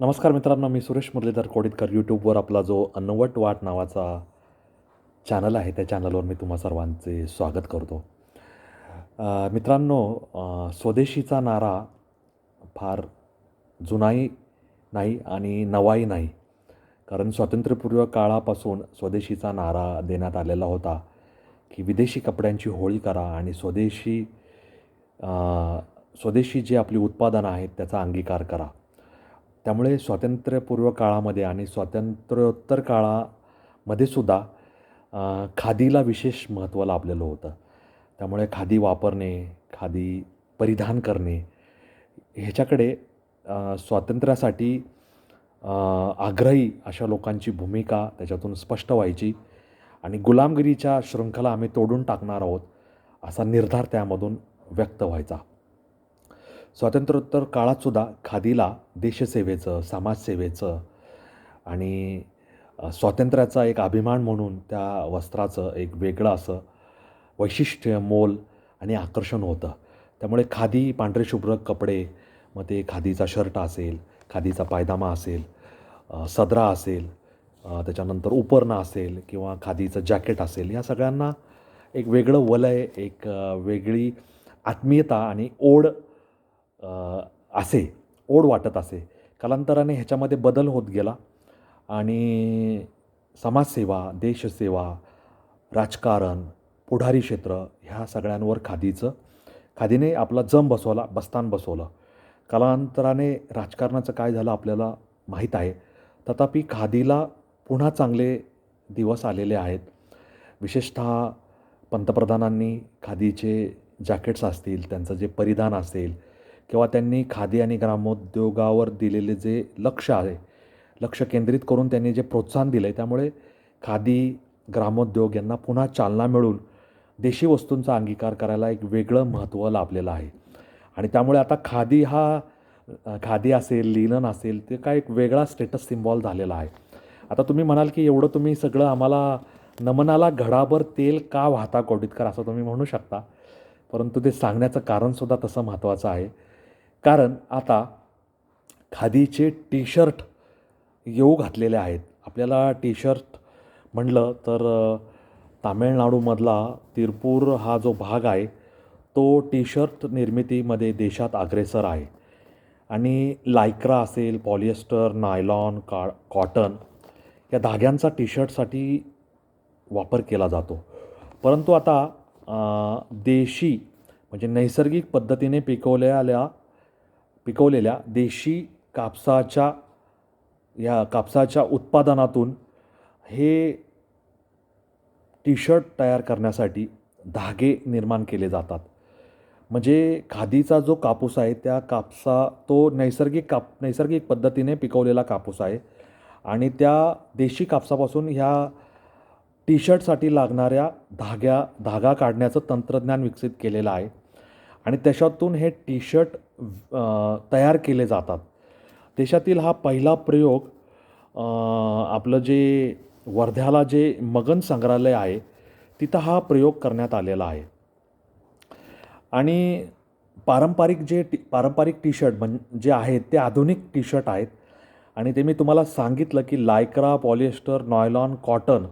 नमस्कार मित्रांनो मी सुरेश मुरलीधर कोडितकर यूट्यूबवर आपला जो अन्नवट वाट नावाचा चॅनल आहे त्या चॅनलवर मी तुम्हा सर्वांचे स्वागत करतो. मित्रांनो स्वदेशीचा नारा फार जुनाही नाही आणि नवाही नाही. कारण स्वातंत्र्यपूर्व काळापासून स्वदेशीचा नारा देण्यात आलेला होता की विदेशी कपड्यांची होळी करा आणि स्वदेशी स्वदेशी जी आपली उत्पादनं आहेत त्याचा अंगीकार करा. त्यामुळे स्वातंत्र्यपूर्व काळामध्ये आणि स्वातंत्र्योत्तर काळामध्ये सुद्धा खादीला विशेष महत्त्व लाभलेलं होतं. त्यामुळे खादी वापरणे खादी परिधान करणे ह्याच्याकडे स्वातंत्र्यासाठी आग्रही अशा लोकांची भूमिका त्याच्यातून स्पष्ट व्हायची आणि गुलामगिरीच्या शृंखला आम्ही तोडून टाकणार आहोत असा निर्धार त्यामधून व्यक्त व्हायचा. स्वातंत्र्योत्तर काळातसुद्धा खादीला देशसेवेचं समाजसेवेचं आणि स्वातंत्र्याचा एक अभिमान म्हणून त्या वस्त्राचं एक वेगळं असं वैशिष्ट्य मोल आणि आकर्षण होतं. त्यामुळे खादी पांढरे शुभ्र कपडे मग ते खादीचा शर्ट असेल खादीचा पायदामा असेल सदरा असेल त्याच्यानंतर उपरणं असेल किंवा खादीचं जॅकेट असेल या सगळ्यांना एक वेगळं वलय एक वेगळी आत्मीयता आणि ओढ असे ओढ वाटत असे. कालांतराने ह्याच्यामध्ये बदल होत गेला आणि समाजसेवा देशसेवा राजकारण पुढारी क्षेत्र ह्या सगळ्यांवर खादीचं खादीने आपला जम बसवला बस्तान बसवलं. कालांतराने राजकारणाचं काय झालं आपल्याला माहीत आहे. तथापि खादीला पुन्हा चांगले दिवस आलेले आहेत. विशेषतः पंतप्रधानांनी खादीचे जॅकेट्स असतील त्यांचं जे परिधान असेल किंवा त्यांनी खादी आणि ग्रामोद्योगावर दिलेले जे लक्ष आहे लक्ष केंद्रित करून त्यांनी जे प्रोत्साहन दिलं आहे त्यामुळे खादी ग्रामोद्योग यांना पुन्हा चालना मिळून देशी वस्तूंचा अंगीकार करायला एक वेगळं महत्त्व लाभलेलं आहे. आणि त्यामुळे आता खादी हा खादी असेल लिनन असेल ते काय एक वेगळा स्टेटस सिम्बॉल झालेला आहे. आता तुम्ही म्हणाल की एवढं तुम्ही सगळं आम्हाला नमनाला घडाभर तेल का वाहता कोडितकर असं तुम्ही म्हणू शकता. परंतु ते सांगण्याचं कारणसुद्धा तसं महत्त्वाचं आहे. कारण आता खादीचे टी शर्ट येऊ घातलेले आहेत. आपल्याला टी शर्ट म्हणलं तर तामिळनाडूमधला तिरपूर हा जो भाग आहे तो टी शर्ट निर्मितीमध्ये देशात अग्रेसर आहे. आणि लायक्रा असेल पॉलिएस्टर नायलॉन का कॉटन या धाग्यांचा टी शर्टसाठी वापर केला जातो. परंतु आता देशी म्हणजे नैसर्गिक पद्धतीने पिकवलेल्या पिकवलेल्या देशी कापसाच्या या कापसाच्या उत्पादनातून हे टी शर्ट तयार करण्यासाठी धागे निर्माण केले जातात. म्हणजे खादीचा जो कापूस आहे त्या कापसा तो नैसर्गिक काप नैसर्गिक पद्धतीने पिकवलेला कापूस आहे आणि त्या देशी कापसापासून ह्या टी शर्टसाठी लागणाऱ्या धाग्या धागा काढण्याचं तंत्रज्ञान विकसित केलेलं आहे. आणि त्याच्यातून हे टी शर्ट तयार केले जातात. देशातील हा पहिला प्रयोग आपलं जे वर्ध्याला जे मगन संग्रहालय आहे तिथं हा प्रयोग करण्यात आलेला आहे. आणि पारंपरिक जे टी पारंपरिक टी शर्ट म्हण जे आहेत ते आधुनिक टी शर्ट आहेत. आणि ते मी तुम्हाला सांगितलं की लायक्रा पॉलिएस्टर नॉयलॉन कॉटन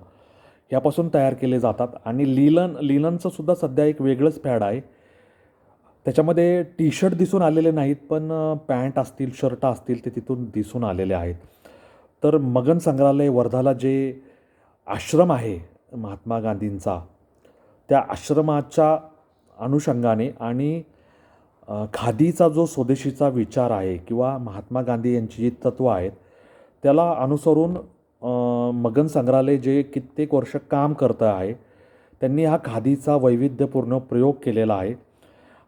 ह्यापासून तयार केले जातात. आणि लिलन लिलनचं सुद्धा सध्या एक वेगळंच फॅड आहे. त्याच्यामध्ये टी शर्ट दिसून आलेले नाहीत पण पॅन्ट असतील शर्ट असतील ते तिथून दिसून आलेले आहेत. तर मगन संग्रहालय वर्धाला जे आश्रम आहे महात्मा गांधींचा त्या आश्रमाच्या अनुषंगाने आणि खादीचा जो स्वदेशीचा विचार आहे किंवा महात्मा गांधी यांची जी तत्त्व आहेत त्याला अनुसरून मगन संग्रहालय जे कित्येक वर्ष काम करतं आहे त्यांनी हा खादीचा वैविध्यपूर्ण प्रयोग केलेला आहे.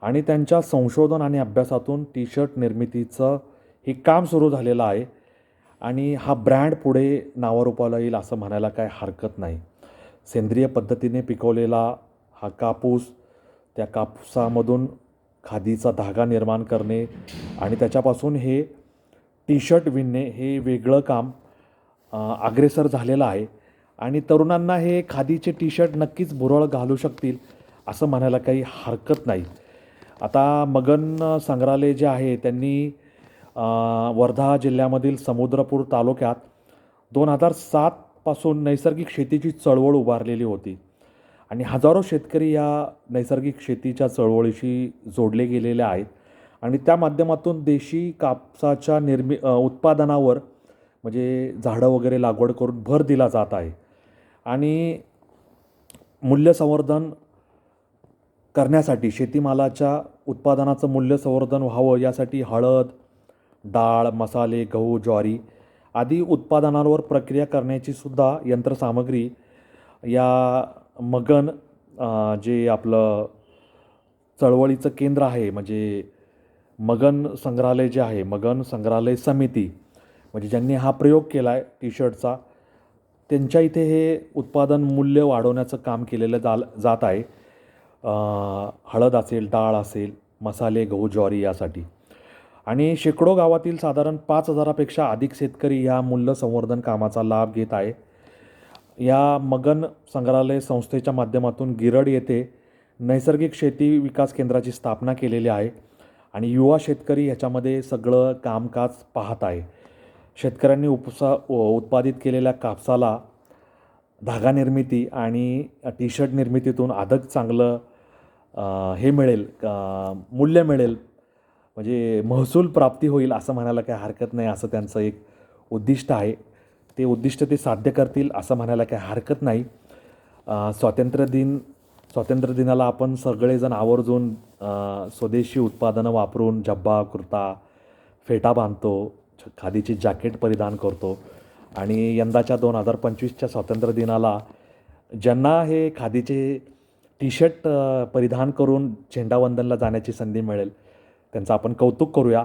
आणि त्यांच्या संशोधन आणि अभ्यासातून टी शर्ट निर्मितीचं हे काम सुरू झालेलं आहे. आणि हा ब्रँड पुढे नावारूपाला येईल असं म्हणायला काय हरकत नाही. सेंद्रिय पद्धतीने पिकवलेला हा कापूस त्या कापसामधून खादीचा धागा निर्माण करणे आणि त्याच्यापासून हे टी शर्ट विणणे हे वेगळं काम अग्रेसर झालेलं आहे. आणि तरुणांना हे खादीचे टी शर्ट नक्कीच भुरळ घालू शकतील असं म्हणायला काही हरकत नाही. आता मगन संग्रहालय जे आहे त्यांनी वर्धा जिल्ह्यामधील समुद्रपूर तालुक्यात दोन हजार सातपासून नैसर्गिक शेतीची चळवळ उभारलेली होती. आणि हजारो शेतकरी या नैसर्गिक शेतीच्या चळवळीशी जोडले गेलेले आहेत. आणि त्या माध्यमातून देशी कापसाच्या निर्मि उत्पादनावर म्हणजे झाडं वगैरे लागवड करून भर दिला जात आहे. आणि मूल्यसंवर्धन करण्यासाठी शेतीमालाच्या उत्पादनाचं मूल्य संवर्धन व्हावं यासाठी हळद डाळ मसाले गहू ज्वारी आदी उत्पादनांवर प्रक्रिया करण्याची सुद्धा यंत्रसामग्री या मगन जे आपलं चळवळीचं केंद्र आहे म्हणजे मगन संग्रहालय जे आहे मगन संग्रहालय समिती म्हणजे ज्यांनी हा प्रयोग केला आहे टी शर्टचा त्यांच्या इथे हे उत्पादन मूल्य वाढवण्याचं काम केलेलं जाल जात आहे. हळद असेल डाळ असेल मसाले गहू ज्वारी यासाठी. आणि शेकडो गावातील साधारण पाच हजारापेक्षा अधिक शेतकरी या मूल्य संवर्धन कामाचा लाभ घेत आहे. या मगन संग्रहालय संस्थेच्या माध्यमातून गिरड येथे नैसर्गिक शेती विकास केंद्राची स्थापना केलेली आहे आणि युवा शेतकरी ह्याच्यामध्ये सगळं कामकाज पाहत आहे. शेतकऱ्यांनी उपसा उत्पादित केलेल्या कापसाला धागा निर्मिती आणि टी शर्ट निर्मितीतून अधिक चांगलं हे मिळेल मूल्य मिळेल म्हणजे महसूल प्राप्ती होईल असं म्हणायला काही हरकत नाही असं त्यांचं एक उद्दिष्ट आहे. ते उद्दिष्ट ते साध्य करतील असं म्हणायला काही हरकत नाही. स्वातंत्र्य दिन स्वातंत्र्य दिनाला आपण सगळेजण आवर्जून स्वदेशी उत्पादनं वापरून जब्बा कुर्ता फेटा बांधतो छ- खादीची जॅकेट परिधान करतो आणि यंदाच्या दोन हजार पंचवीसच्या स्वातंत्र्य दिनाला ज्यांना हे खादीचे टी शर्ट परिधान करून झेंडावंदनला जाण्याची संधी मिळेल. त्यांचं आपण कौतुक करूया.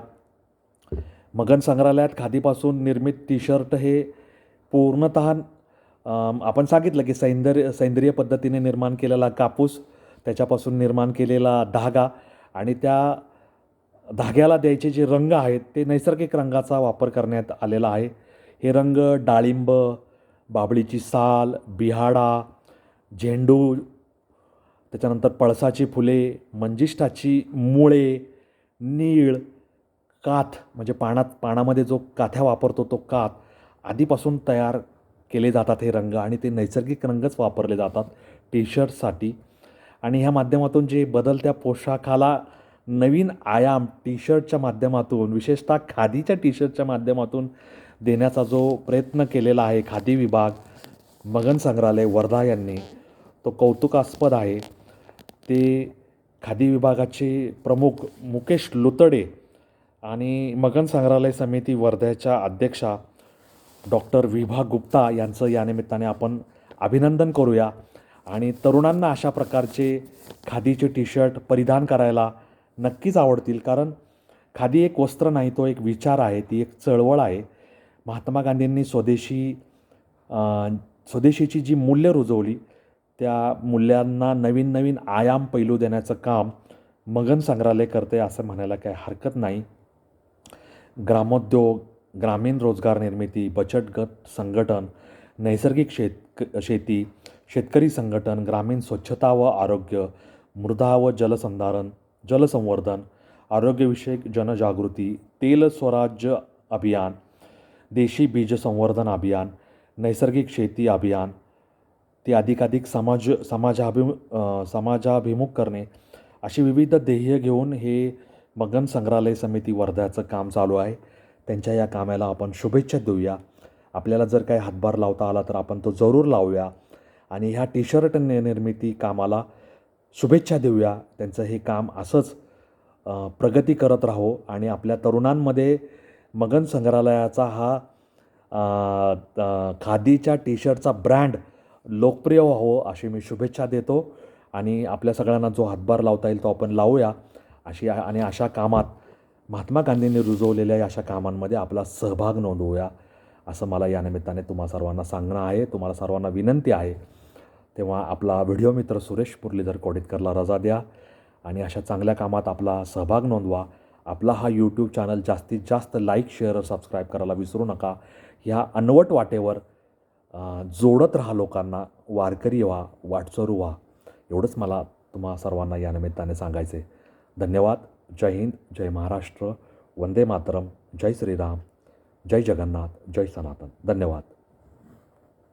मगन संग्रहालयात खादीपासून निर्मित टी शर्ट हे पूर्णत आपण सांगितलं की सैंदर्य सेंद्रिय पद्धतीने निर्माण केलेला कापूस त्याच्यापासून निर्माण केलेला धागा आणि त्या धाग्याला द्यायचे जे रंग आहेत ते नैसर्गिक रंगाचा वापर करण्यात आलेला आहे. हे रंग डाळिंब बाबळीची साल बिहाडा झेंडू त्याच्यानंतर पळसाची फुले मंजिष्ठाची मुळे नीळ काथ म्हणजे पानात पानामध्ये जो काथ्या वापरतो तो काथ आधीपासून तयार केले जातात हे रंग आणि ते नैसर्गिक रंगच वापरले जातात टी शर्टसाठी आणि ह्या माध्यमातून जे बदलत्या पोशाखाला नवीन आयाम टी शर्टच्या माध्यमातून विशेषतः खादीच्या टी शर्टच्या माध्यमातून देण्याचा जो प्रयत्न केलेला आहे खादी विभाग मगन संग्रहालय वर्धा यांनी तो कौतुकास्पद आहे. ते खादी विभागाचे प्रमुख मुकेश लुतडे आणि मगन संग्रहालय समिती वर्ध्याच्या अध्यक्षा डॉक्टर विभा गुप्ता यांचं या निमित्ताने आपण अभिनंदन करूया. आणि तरुणांना अशा प्रकारचे खादीचे टी शर्ट परिधान करायला नक्कीच आवडतील कारण खादी एक वस्त्र नाही तो एक विचार आहे ती एक चळवळ आहे. महात्मा गांधींनी स्वदेशी स्वदेशीची जी मूल्य रुजवली त्या मूल्यांना नवीन नवीन आयाम पैलू देण्याचं काम मगन संग्रहालय करते असं म्हणायला काही हरकत नाही. ग्रामोद्योग ग्रामीण रोजगार निर्मिती बचत गट संघटन नैसर्गिक शेत शेती शेतकरी संघटन ग्रामीण स्वच्छता व आरोग्य मृदा व जलसंधारण जलसंवर्धन आरोग्यविषयक जनजागृती तेल स्वराज्य अभियान देशी बीज संवर्धन अभियान नैसर्गिक शेती अभियान ते अधिकाधिक समाज समाजाभिमु समाजाभिमुख करणे. अशी विविध ध्येय घेऊन हे मगन संग्रहालय समिती वर्ध्याचं काम चालू आहे. त्यांच्या या कामाला आपण शुभेच्छा देऊया. आपल्याला जर काही हातभार लावता आला तर आपण तो जरूर लावूया. आणि ह्या टी शर्ट निर्मिती कामाला शुभेच्छा देऊया. त्यांचं हे काम असंच प्रगती करत राहो. आणि आपल्या तरुणांमध्ये मगन संग्रहालयाचा हा खादीच्या टी शर्टचा ब्रँड लोकप्रिय व्हावं अशी मी शुभेच्छा देतो. आणि आपल्या सगळ्यांना जो हातभार लावता येईल तो आपण लावूया. अशी आणि अशा कामात महात्मा गांधींनी रुजवलेल्या अशा कामांमध्ये आपला सहभाग नोंदवूया. असं मला या निमित्ताने तुम्हा सर्वांना सांगणं आहे. तुम्हाला सर्वांना विनंती आहे. तेव्हा आपला व्हिडिओ मित्र सुरेश मुरलीधर कोडितकरला रजा द्या. आणि अशा चांगल्या कामात आपला सहभाग नोंदवा. आपला हा यूट्यूब चॅनल जास्तीत जास्त लाईक शेअर सबस्क्राईब करायला विसरू नका. ह्या अनवट वाटेवर जोडत राहा लोकांना वारकरी व्हा वाटसरू व्हा. एवढंच मला तुम्हा सर्वांना या निमित्ताने सांगायचे धन्यवाद. जय हिंद जय महाराष्ट्र. वंदे मातरम. जय श्रीराम. जय जगन्नाथ. जय सनातन. धन्यवाद.